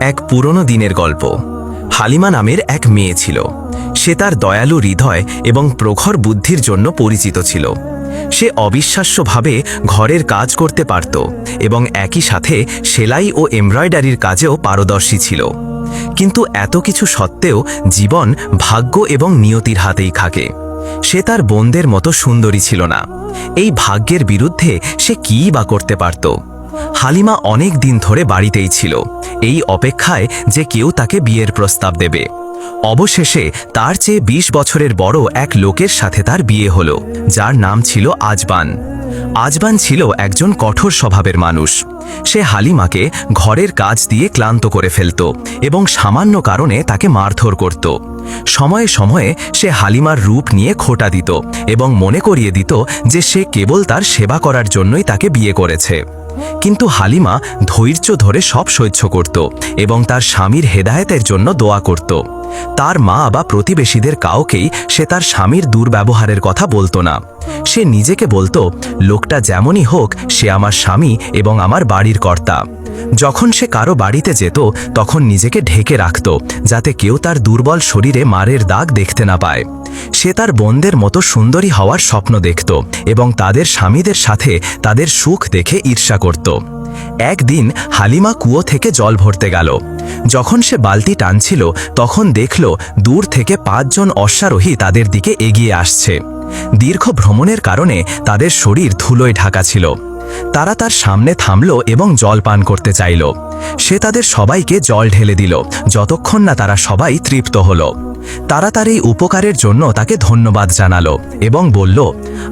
এক পুরনো দিনের গল্প। হালিমা নামের এক মেয়ে ছিল। সে তার দয়ালু হৃদয় এবং প্রখর বুদ্ধির জন্য পরিচিত ছিল। সে অবিশ্বাস্যভাবে ঘরের কাজ করতে পারত এবং একই সাথে সেলাই ও এমব্রয়ডারির কাজেও পারদর্শী ছিল। কিন্তু এত কিছু সত্ত্বেও জীবন ভাগ্য এবং নিয়তির হাতেই থাকে। সে তার বোনদের মতো সুন্দরী ছিল না। এই ভাগ্যের বিরুদ্ধে সে কী বা করতে পারত? হালিমা অনেক দিন ধরে বাড়িতেই ছিল। এই অপেক্ষায় যে কেউ তাকে বিয়ের প্রস্তাব দেবে। অবশেষে তার চেয়ে ২০ বছরের বড় এক লোকের সাথে তার বিয়ে হলো, যার নাম ছিল আজবান। আজবান ছিল একজন কঠোর স্বভাবের মানুষ। সে হালিমাকে ঘরের কাজ দিয়ে ক্লান্ত করে ফেলত এবং সামান্য কারণে তাকে মারধর করত। সময়ে সময়ে সে হালিমার রূপ নিয়ে খোটা দিত এবং মনে করিয়ে দিত যে সে কেবল তার সেবা করার জন্যই তাকে বিয়ে করেছে। কিন্তু হালিমা ধৈর্য ধরে সব সহ্য করত এবং তার স্বামীর হেদায়েতের জন্য দোয়া করত। তার মা বা প্রতিবেশীদের কাউকেই সে তার স্বামীর দুর্ব্যবহারের কথা বলতো না। সে নিজেকে বলতো, লোকটা যেমনই হোক, সে আমার স্বামী এবং আমার বাড়ির কর্তা। যখন সে কারও বাড়িতে যেত, তখন নিজেকে ঢেকে রাখত, যাতে কেউ তার দুর্বল শরীরে মারের দাগ দেখতে না পায়। সে তার বোনদের মতো সুন্দরী হওয়ার স্বপ্ন দেখত এবং তাদের স্বামীদের সাথে তাদের সুখ দেখে ঈর্ষা করত। একদিন হালিমা কুয়ো থেকে জল ভরতে গেল। যখন সে বালতি টানছিল, তখন দেখল দূর থেকে পাঁচজন অশ্বারোহী তাদের দিকে এগিয়ে আসছে। দীর্ঘ ভ্রমণের কারণে তাদের শরীর ধুলোয় ঢাকা ছিল। তারা তার সামনে থামল এবং জল পান করতে চাইল। সে তাদের সবাইকে জল ঢেলে দিল, যতক্ষণ না তারা সবাই তৃপ্ত হল। তারা তার এই উপকারের জন্য তাকে ধন্যবাদ জানালো এবং বলল,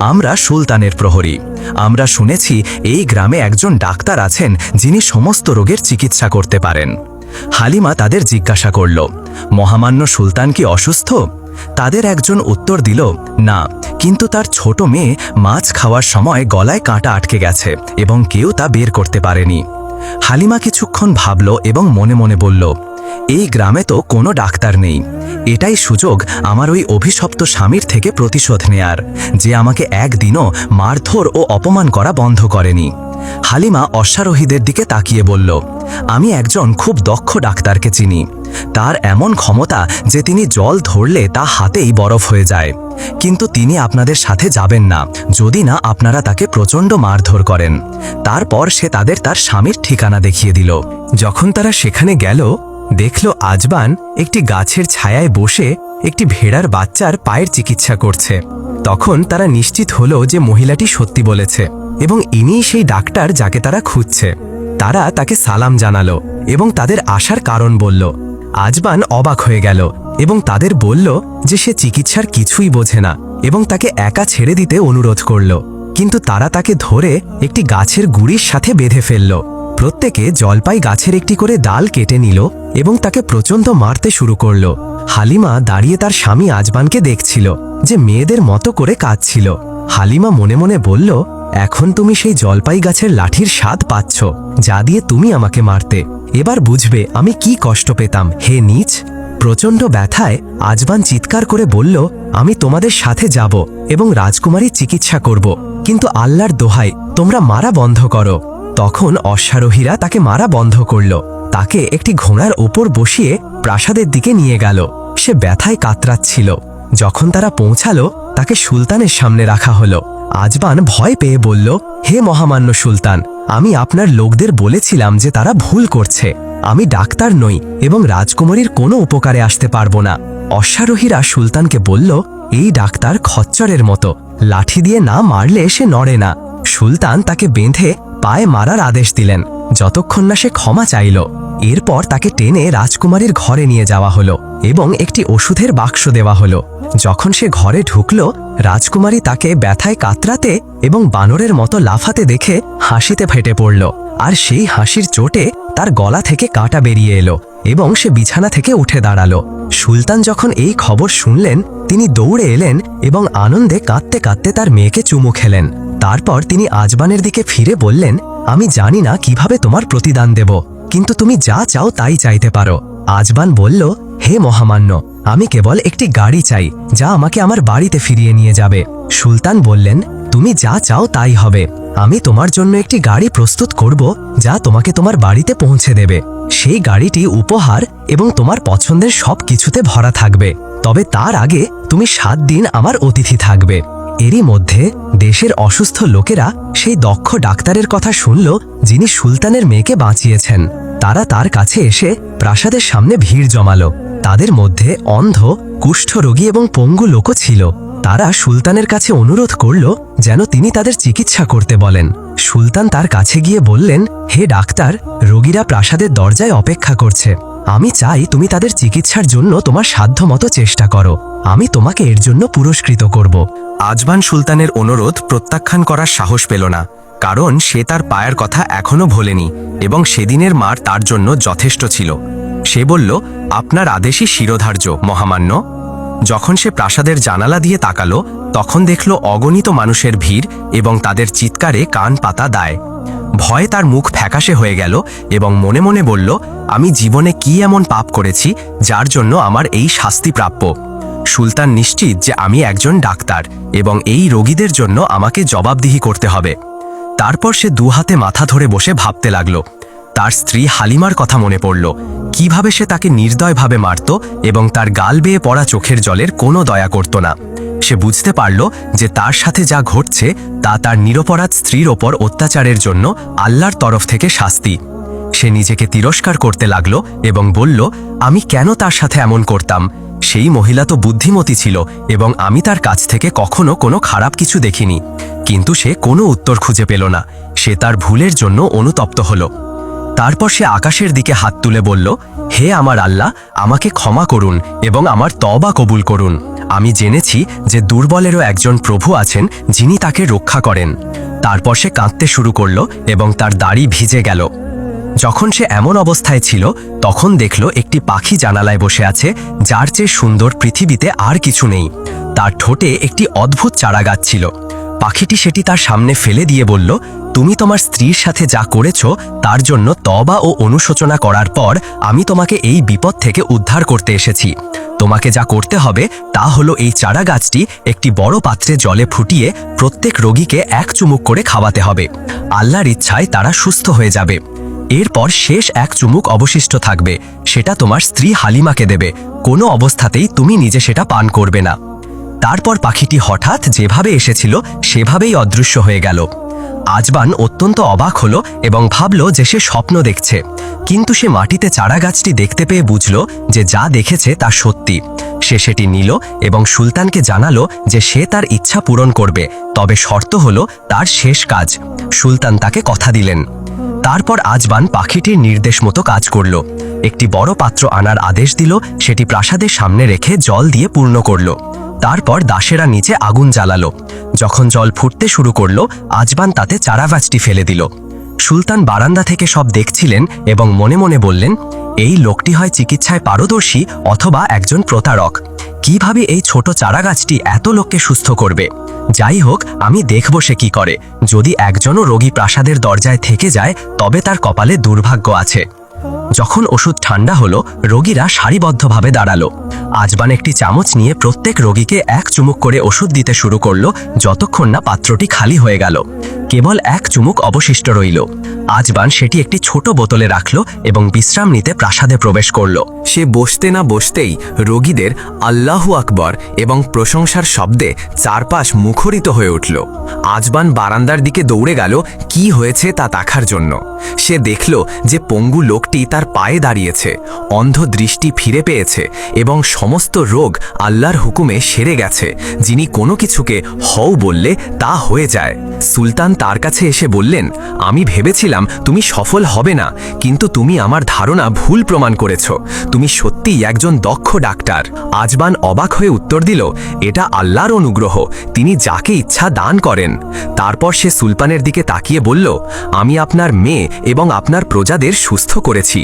আমরা সুলতানের প্রহরী। আমরা শুনেছি এই গ্রামে একজন ডাক্তার আছেন যিনি সমস্ত রোগের চিকিৎসা করতে পারেন। হালিমা তাদের জিজ্ঞাসা করল, মহামান্য সুলতান কি অসুস্থ? তাদের একজন উত্তর দিল, না, কিন্তু তার ছোট মেয়ে মাছ খাওয়ার সময় গলায় কাঁটা আটকে গেছে এবং কেউ তা বের করতে পারেনি। হালিমা কিছুক্ষণ ভাবল এবং মনে মনে বলল, এই গ্রামে তো কোনো ডাক্তার নেই। এটাই সুযোগ আমার ওই অভিশপ্ত স্বামীর থেকে প্রতিশোধ নেয়ার, যে আমাকে একদিনও মারধর ও অপমান করা বন্ধ করেনি। হালিমা অশ্বারোহীদের দিকে তাকিয়ে বলল, আমি একজন খুব দক্ষ ডাক্তারকে চিনি। তার এমন ক্ষমতা যে তিনি জল ধরলে তা হাতেই বরফ হয়ে যায়। কিন্তু তিনি আপনাদের সাথে যাবেন না, যদি না আপনারা তাকে প্রচণ্ড মারধর করেন। তারপর সে তাদের তার স্বামীর ঠিকানা দেখিয়ে দিল। যখন তারা সেখানে গেল, দেখল আজবান একটি গাছের ছায়ায় বসে একটি ভেড়ার বাচ্চার পায়ের চিকিৎসা করছে। তখন তারা নিশ্চিত হল যে মহিলাটি সত্যি বলেছে। এবং ইনিই সেই ডাক্তার যাকে তারা খুঁজছে। তারা তাকে সালাম জানালো এবং তাদের আসার কারণ বলল। আজবান অবাক হয়ে গেল এবং তাদের বলল যে সে চিকিৎসার কিছুই বোঝে না এবং তাকে একা ছেড়ে দিতে অনুরোধ করল। কিন্তু তারা তাকে ধরে একটি গাছের গুড়ির সাথে বেঁধে ফেলল। প্রত্যেকে জলপাই গাছের একটি করে ডাল কেটে নিল এবং তাকে প্রচণ্ড মারতে শুরু করল। হালিমা দাঁড়িয়ে তার স্বামী আজবানকে দেখছিল যে মেয়েদের মতো করে কাঁদছিল। হালিমা মনে মনে বলল এখন তুমি সেই জলপাই গাছের লাঠির স্বাদ পাচ্ছ, যা দিয়ে তুমি আমাকে মারতে। এবার বুঝবে আমি কি কষ্ট পেতাম, হে নিচ। প্রচণ্ড ব্যথায় আজবান চিৎকার করে বলল, আমি তোমাদের সাথে যাব এবং রাজকুমারী চিকিৎসা করব। কিন্তু আল্লাহর দোহাই তোমরা মারা বন্ধ করো। তখন অশ্বারোহীরা তাকে মারা বন্ধ করল। তাকে একটি ঘোড়ার ওপর বসিয়ে প্রাসাদের দিকে নিয়ে গেল। সে ব্যথায় কাতরাচ্ছিল। যখন তারা পৌঁছালো, তাকে সুলতানের সামনে রাখা হলো। আজবান ভয় পেয়ে বলল, হে মহামান্য সুলতান, আমি আপনার লোকদের বলেছিলাম যে তারা ভুল করছে। আমি ডাক্তার নই এবং রাজকুমারীর কোনো উপকারে আসতে পারব না। অশ্বারোহীরা সুলতানকে বলল, এই ডাক্তার খচ্চরের মতো, লাঠি দিয়ে না মারলে সে নড়ে না। সুলতান তাকে বেঁধে পায়ে মারার আদেশ দিলেন। যতক্ষণ না সে ক্ষমা চাইল, এরপর তাকে টেনে রাজকুমারীর ঘরে নিয়ে যাওয়া হলো এবং একটি ওষুধের বাক্স দেওয়া হলো। যখন সে ঘরে ঢুকল, রাজকুমারী তাকে ব্যথায় কাতরাতে এবং বানরের মতো লাফাতে দেখে হাসিতে ফেটে পড়ল। আর সেই হাসির চোটে তার গলা থেকে কাঁটা বেরিয়ে এলো এবং সে বিছানা থেকে উঠে দাঁড়াল। সুলতান যখন এই খবর শুনলেন, তিনি দৌড়ে এলেন এবং আনন্দে কাঁদতে কাঁদতে তার মেয়েকে চুমু খেলেন। তারপর তিনি আজবানের দিকে ফিরে বললেন আমি জানি না কীভাবে তোমার প্রতিদান দেব, কিন্তু তুমি যা চাও তাই চাইতে পারো। আজবান বলল, হে মহামান্য, আমি কেবল একটি গাড়ি চাই, যা আমাকে আমার বাড়িতে ফিরিয়ে নিয়ে যাবে। সুলতান বললেন, তুমি যা চাও তাই হবে। আমি তোমার জন্য একটি গাড়ি প্রস্তুত করব, যা তোমাকে তোমার বাড়িতে পৌঁছে দেবে। সেই গাড়িটি উপহার এবং তোমার পছন্দের সব কিছুতে ভরা থাকবে। তবে তার আগে তুমি সাত দিন আমার অতিথি থাকবে। এরই মধ্যে দেশের অসুস্থ লোকেরা সেই দক্ষ ডাক্তারের কথা শুনল যিনি সুলতানের মেয়েকে বাঁচিয়েছেন। তারা তার কাছে এসে প্রাসাদের সামনে ভিড় জমালো। তাদের মধ্যে অন্ধ কুষ্ঠরোগী এবং পঙ্গু লোকও ছিল। তারা সুলতানের কাছে অনুরোধ করল যেন তিনি তাদের চিকিৎসা করতে বলেন। সুলতান তার কাছে গিয়ে বললেন, হে ডাক্তার, রোগীরা প্রাসাদের দরজায় অপেক্ষা করছে। আমি চাই তুমি তাদের চিকিৎসার জন্য তোমার সাধ্যমতো চেষ্টা করো। আমি তোমাকে এর জন্য পুরস্কৃত করব। আজবান সুলতানের অনুরোধ প্রত্যাখ্যান করার সাহস পেল না, কারণ সে তার পায়ের কথা এখনও ভোলেনি এবং সেদিনের মার তার জন্য যথেষ্ট ছিল। সে বলল, আপনার আদেশই শিরোধার্য, মহামান্য। যখন সে প্রাসাদের জানালা দিয়ে তাকালো, তখন দেখল অগণিত মানুষের ভিড় এবং তাদের চিৎকারে কান পাতা দায়। ভয়ে তার মুখ ফ্যাকাশে হয়ে গেল এবং মনে মনে বলল, আমি জীবনে কি এমন পাপ করেছি, যার জন্য আমার এই শাস্তি প্রাপ্য? সুলতান নিশ্চিত যে আমি একজন ডাক্তার এবং এই রোগীদের জন্য আমাকে জবাবদিহি করতে হবে। তারপর সে দু হাতে মাথা ধরে বসে ভাবতে লাগল। তার স্ত্রী হালিমার কথা মনে পড়ল। কীভাবে সে তাকে নির্দয়ভাবে মারত এবং তার গাল বেয়ে পড়া চোখের জলের কোনো দয়া করত না। সে বুঝতে পারল যে তার সাথে যা ঘটছে তা তার নিরপরাধ স্ত্রীর ওপর অত্যাচারের জন্য আল্লাহর তরফ থেকে শাস্তি। সে নিজেকে তিরস্কার করতে লাগল এবং বলল, আমি কেন তার সাথে এমন করতাম? সেই মহিলা তো বুদ্ধিমতী ছিল এবং আমি তার কাছ থেকে কখনো কোনো খারাপ কিছু দেখিনি। কিন্তু সে কোনো উত্তর খুঁজে পেল না। সে তার ভুলের জন্য অনুতপ্ত হল। তারপর সে আকাশের দিকে হাত তুলে বলল, হে আমার আল্লাহ, আমাকে ক্ষমা করুন এবং আমার তবা কবুল করুন। আমি জেনেছি যে দুর্বলেরও একজন প্রভু আছেন যিনি তাকে রক্ষা করেন। তারপর সে কাঁদতে শুরু করল এবং তার দাড়ি ভিজে গেল। যখন সে এমন অবস্থায় ছিল, তখন দেখল একটি পাখি জানালায় বসে আছে, যার চেয়ে সুন্দর পৃথিবীতে আর কিছু নেই। তার ঠোঁটে একটি অদ্ভুত চারাগাছ ছিল। পাখিটি সেটি তার সামনে ফেলে দিয়ে বলল, তুমি তোমার স্ত্রীর সাথে যা করেছ, তার জন্য তবা ও অনুশোচনা করার পর আমি তোমাকে এই বিপদ থেকে উদ্ধার করতে এসেছি। তোমাকে যা করতে হবে, তা হলো এই চারা গাছটি একটি বড় পাত্রে জলে ফুটিয়ে প্রত্যেক রোগীকে এক চুমুক করে খাওয়াতে হবে। আল্লাহর ইচ্ছায় তারা সুস্থ হয়ে যাবে। এরপর শেষ এক চুমুক অবশিষ্ট থাকবে। সেটা তোমার স্ত্রী হালিমাকে দেবে। কোনো অবস্থাতেই তুমি নিজে সেটা পান করবে না। তারপর পাখিটি হঠাৎ যেভাবে এসেছিল, সেভাবেই অদৃশ্য হয়ে গেল। আজবান অত্যন্ত অবাক হলো এবং ভাবল যে সে স্বপ্ন দেখছে। কিন্তু সে মাটিতে চারা গাছটি দেখতে পেয়ে বুঝল যে যা দেখেছে তা সত্যি। সে সেটি নিল এবং সুলতানকে জানালো যে সে তার ইচ্ছা পূরণ করবে, তবে শর্ত হলো তার শেষ কাজ। সুলতান তাকে কথা দিলেন। তারপর আজবান পাখিটির নির্দেশ মতো কাজ করল। একটি বড় পাত্র আনার আদেশ দিল, সেটি প্রাসাদের সামনে রেখে জল দিয়ে পূর্ণ করল। তারপর দাসেরা নিচে আগুন জ্বালালো। যখন জল ফুটতে শুরু করল, আজবান তাতে চারাগাছটি ফেলে দিল। সুলতান বারান্দা থেকে সব দেখছিলেন এবং মনে মনে বললেন, এই লোকটি হয় চিকিৎসায় পারদর্শী অথবা একজন প্রতারক। কীভাবে এই ছোট চারাগাছটি এত লোককে সুস্থ করবে? যাই হোক, আমি দেখব সে কি করে। যদি একজনও রোগী প্রাসাদের দরজায় থেকে যায়, তবে তার কপালে দুর্ভাগ্য আছে। যখন ওষুধ ঠান্ডা হলো, রোগীরা সারিবদ্ধভাবে দাঁড়াল। আজবান একটি চামচ নিয়ে প্রত্যেক রোগীকে এক চুমুক করে ওষুধ দিতে শুরু করল, যতক্ষণ না পাত্রটি খালি হয়ে গেল। কেবল এক চুমুক অবশিষ্ট রইল। আজবান সেটি একটি ছোট বোতলে রাখল এবং বিশ্রাম নিতে প্রাসাদে প্রবেশ করল। সে বসতে না বসতেই রোগীদের আল্লাহু আকবর এবং প্রশংসার শব্দে চারপাশ মুখরিত হয়ে উঠল। আজবান বারান্দার দিকে দৌড়ে গেল, কি হয়েছে তা দেখার জন্য। সে দেখল যে পঙ্গু লোকটি তার পায়ে দাঁড়িয়েছে অন্ধ দৃষ্টি ফিরে পেয়েছে এবং সমস্ত রোগ আল্লাহর হুকুমে সেরে গেছে, যিনি কোনো কিছুকে হও বললে তা হয়ে যায়। সুলতান তার কাছে এসে বললেন, আমি ভেবেছিলাম তুমি সফল হবে না, কিন্তু তুমি আমার ধারণা ভুল প্রমাণ করেছ। তুমি সত্যিই একজন দক্ষ ডাক্তার। আজবান অবাক হয়ে উত্তর দিল, এটা আল্লাহর অনুগ্রহ, তিনি যাকে ইচ্ছা দান করেন। তারপর সে সুলতানের দিকে তাকিয়ে বলল, আমি আপনার মেয়ে এবং আপনার প্রজাদের সুস্থ করেছি।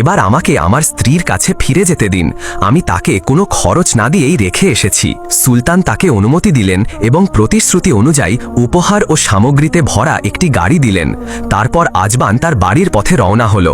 এবার আমাকে আমার স্ত্রীর কাছে ফিরে যেতে দিন। আমি তাকে কোনো খরচ না দিয়েই রেখে এসেছি। সুলতান তাকে অনুমতি দিলেন এবং প্রতিশ্রুতি অনুযায়ী উপহার ও সামগ্রীতে ভরা একটি গাড়ি দিলেন। তারপর আজবান তার বাড়ির পথে রওনা হল।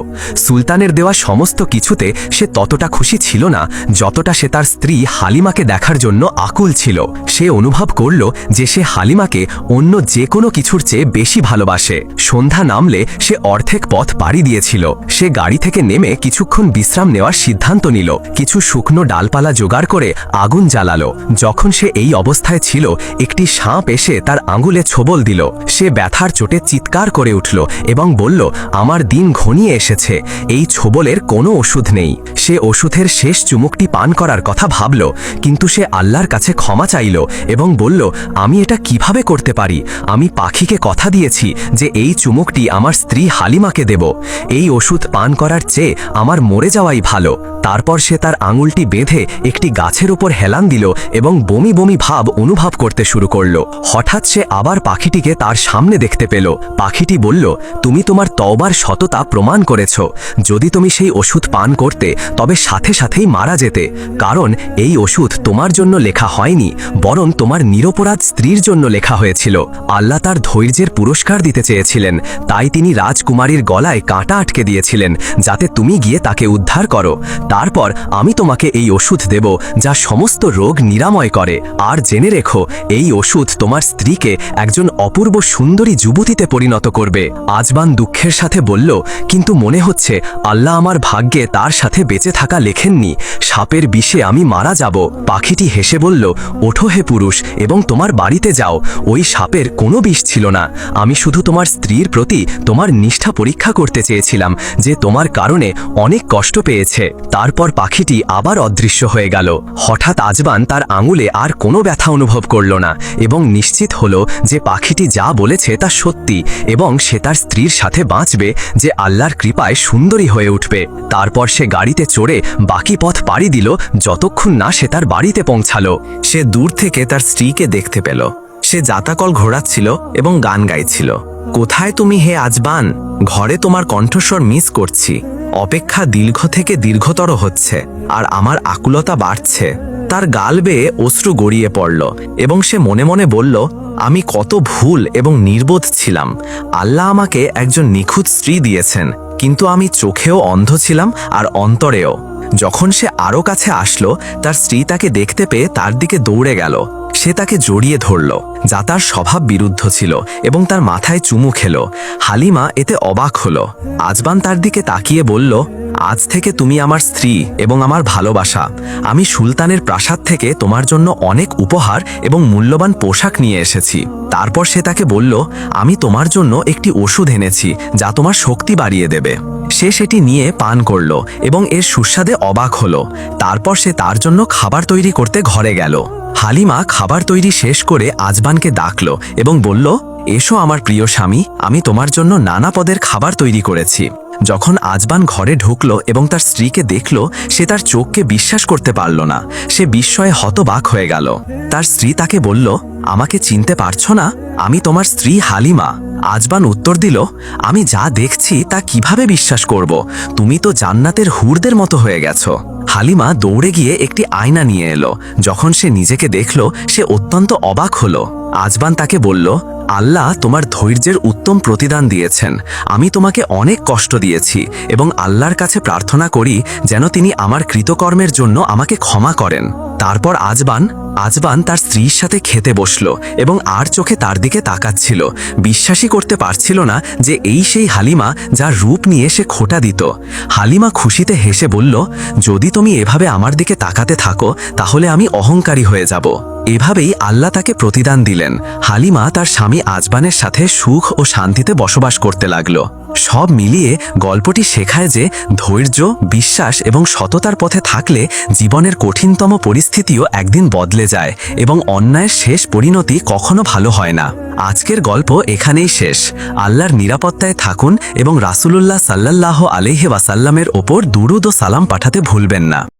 সুলতানের দেওয়া সমস্ত কিছুতে সে ততটা খুশি ছিল না, যতটা সে তার স্ত্রী হালিমাকে দেখার জন্য আকুল ছিল। সে অনুভব করল যে সে হালিমাকে অন্য যে কোনো কিছুর চেয়ে বেশি ভালোবাসে। সন্ধ্যা নামলে সে অর্ধেক পথ পাড়ি দিয়েছিল। সে গাড়ি থেকে নেমে কিছুক্ষণ বিশ্রাম নেওয়ার সিদ্ধান্ত নিল। কিছু শুকনো ডালপালা জোগাড় করে আগুন জ্বালালো। যখন সে এই অবস্থায় ছিল, একটি সাপ এসে তার আঙুলে ছোবল দিল। সে ব্যথার চোটে চিৎকার করে উঠল এবং বলল, আমার দিন ঘনিয়ে এসেছে। এই ছোবলের কোনো ওষুধ নেই। সে ওষুধের শেষ চুমুকটি পান করার কথা ভাবল, কিন্তু সে আল্লাহর কাছে ক্ষমা চাইল এবং বলল, আমি এটা কীভাবে করতে পারি? আমি পাখিকে কথা দিয়েছি যে এই চুমুকটি আমার স্ত্রী হালিমাকে দেব। এই ওষুধ পান করার চেয়ে আমার মরে যাওয়াই ভালো। তারপর সে তার আঙুলটি বেঁধে একটি গাছের উপর হেলান দিল এবং বমি বমি ভাব অনুভব করতে শুরু করল। হঠাৎ সে আবার পাখিটিকে তার সামনে দেখতে পেল। পাখিটি বলল, তুমি তোমার তওবার সততা প্রমাণ করেছ। যদি তুমি সেই ওষুধ পান করতে, তবে সাথে সাথেই মারা যেতে। কারণ এই ওষুধ তোমার জন্য লেখা হয়নি, বরং তোমার নিরপরাধ স্ত্রীর জন্য লেখা হয়েছিল। আল্লাহ তার ধৈর্যের পুরস্কার দিতে চেয়েছিলেন। তাই তিনি রাজকুমারীর গলায় কাঁটা আটকে দিয়েছিলেন, যাতে তুমি গিয়ে তাকে উদ্ধার করো। তারপর আমি তোমাকে এই ওষুধ দেব, যা সমস্ত রোগ নিরাময় করে। আর জেনে রেখো, এই ওষুধ তোমার স্ত্রীকে একজন অপূর্ব সুন্দরী যুবতীতে পরিণত করবে। আজবান দুঃখের সাথে বলল, কিন্তু মনে হচ্ছে, আল্লাহ আমার ভাগ্যে তার সাথে বেঁচে থাকা লেখেননি। সাপের বিষে আমি মারা যাব। পাখিটি হেসে বলল, ওঠো হে পুরুষ, এবং তোমার বাড়িতে যাও। ওই সাপের কোনো বিষ ছিল না। আমি শুধু তোমার স্ত্রীর প্রতি তোমার নিষ্ঠা পরীক্ষা করতে চেয়েছিলাম যে তোমার কারণে অনেক কষ্ট পেয়েছে। তারপর পাখিটি আবার অদৃশ্য হয়ে গেল। হঠাৎ আজবান তার আঙুলে আর কোনো ব্যথা অনুভব করল না এবং নিশ্চিত হল যে পাখিটি যা বলেছে তা সত্যি এবং সে তার স্ত্রীর সাথে বাঁচবে যে আল্লাহর কৃপায় সুন্দরী হয়ে উঠবে। তারপর সে গাড়িতে চড়ে বাকি পথ পাড়ি দিল যতক্ষণ না সে তার বাড়িতে পৌঁছালো। সে দূর থেকে তার স্ত্রীকে দেখতে পেল। সে জাতাকল ঘোরাচ্ছিল এবং গান গাইছিল। কোথায় তুমি হে আজবান? ঘরে তোমার কণ্ঠস্বর মিস করছি। অপেক্ষা দীর্ঘ থেকে দীর্ঘতর হচ্ছে, আর আমার আকুলতা বাড়ছে। তার গাল বেয়ে অশ্রু গড়িয়ে পড়ল এবং সে মনে মনে বলল, আমি কত ভুল এবং নির্বোধ ছিলাম। আল্লাহ আমাকে একজন নিখুঁত স্ত্রী দিয়েছেন, কিন্তু আমি চোখেও অন্ধ ছিলাম আর অন্তরেও। যখন সে আরও কাছে আসলো, তার স্ত্রী তাকে দেখতে পেয়ে তার দিকে দৌড়ে গেল। সে তাকে জড়িয়ে ধরল, যা তার স্বভাব বিরুদ্ধ ছিল এবং তার মাথায় চুমু খেল। হালিমা এতে অবাক হল। আজবান তার দিকে তাকিয়ে বলল, আজ থেকে তুমি আমার স্ত্রী এবং আমার ভালোবাসা। আমি সুলতানের প্রাসাদ থেকে তোমার জন্য অনেক উপহার এবং মূল্যবান পোশাক নিয়ে এসেছি। তারপর সে তাকে বলল, আমি তোমার জন্য একটি ওষুধ এনেছি, যা তোমার শক্তি বাড়িয়ে দেবে। সে সেটি নিয়ে পান করল এবং এর সুস্বাদে অবাক হলো। তারপর সে তার জন্য খাবার তৈরি করতে ঘরে গেল। হালিমা খাবার তৈরি শেষ করে আজবানকে ডাকল এবং বলল, এসো আমার প্রিয় স্বামী, আমি তোমার জন্য নানা পদের খাবার তৈরি করেছি। যখন আজবান ঘরে ঢুকল এবং তার স্ত্রীকে দেখল, সে তার চোখকে বিশ্বাস করতে পারল না। সে বিস্ময়ে হতবাক হয়ে গেল। তার স্ত্রী তাকে বলল আমাকে চিনতে পারছ না? আমি তোমার স্ত্রী হালিমা। আজবান উত্তর দিল, আমি যা দেখছি তা কীভাবে বিশ্বাস করব? তুমি তো জান্নাতের হুরদের মতো হয়ে গেছো। হালিমা দৌড়ে গিয়ে একটি আয়না নিয়ে এলো। যখন সে নিজেকে দেখল, সে অত্যন্ত অবাক হলো। আজবান তাকে বলল, আল্লাহ তোমার ধৈর্যের উত্তম প্রতিদান দিয়েছেন। আমি তোমাকে অনেক কষ্ট দিয়েছি এবং আল্লাহর কাছে প্রার্থনা করি যেন তিনি আমার কৃতকর্মের জন্য আমাকে ক্ষমা করেন। তারপর আজবান আজবান তার স্ত্রীর সাথে খেতে বসল এবং আর চোখে তার দিকে তাকাচ্ছিল। বিশ্বাসই করতে পারছিল না যে এই সেই হালিমা যার রূপ নিয়ে সে খোটা দিত। হালিমা খুশিতে হেসে বলল, যদি তুমি এভাবে আমার দিকে তাকাতে থাকো, তাহলে আমি অহংকারী হয়ে যাব। এভাবেই আল্লাহ তাকে প্রতিদান দিলেন। হালিমা তার স্বামী আজবানের সাথে সুখ ও শান্তিতে বসবাস করতে লাগল। সব মিলিয়ে গল্পটি শেখায় যে ধৈর্য, বিশ্বাস এবং সততার পথে থাকলে জীবনের কঠিনতম পরিস্থিতিও একদিন বদলে যায় এবং অন্যায়ের শেষ পরিণতি কখনো ভালো হয় না। আজকের গল্প এখানেই শেষ। আল্লাহর নিরাপত্তায় থাকুন এবং রাসুলুল্লাহ সাল্লাহ আলহি ওয়াসাল্লামের ওপর দুরুদ ও সালাম পাঠাতে ভুলবেন না।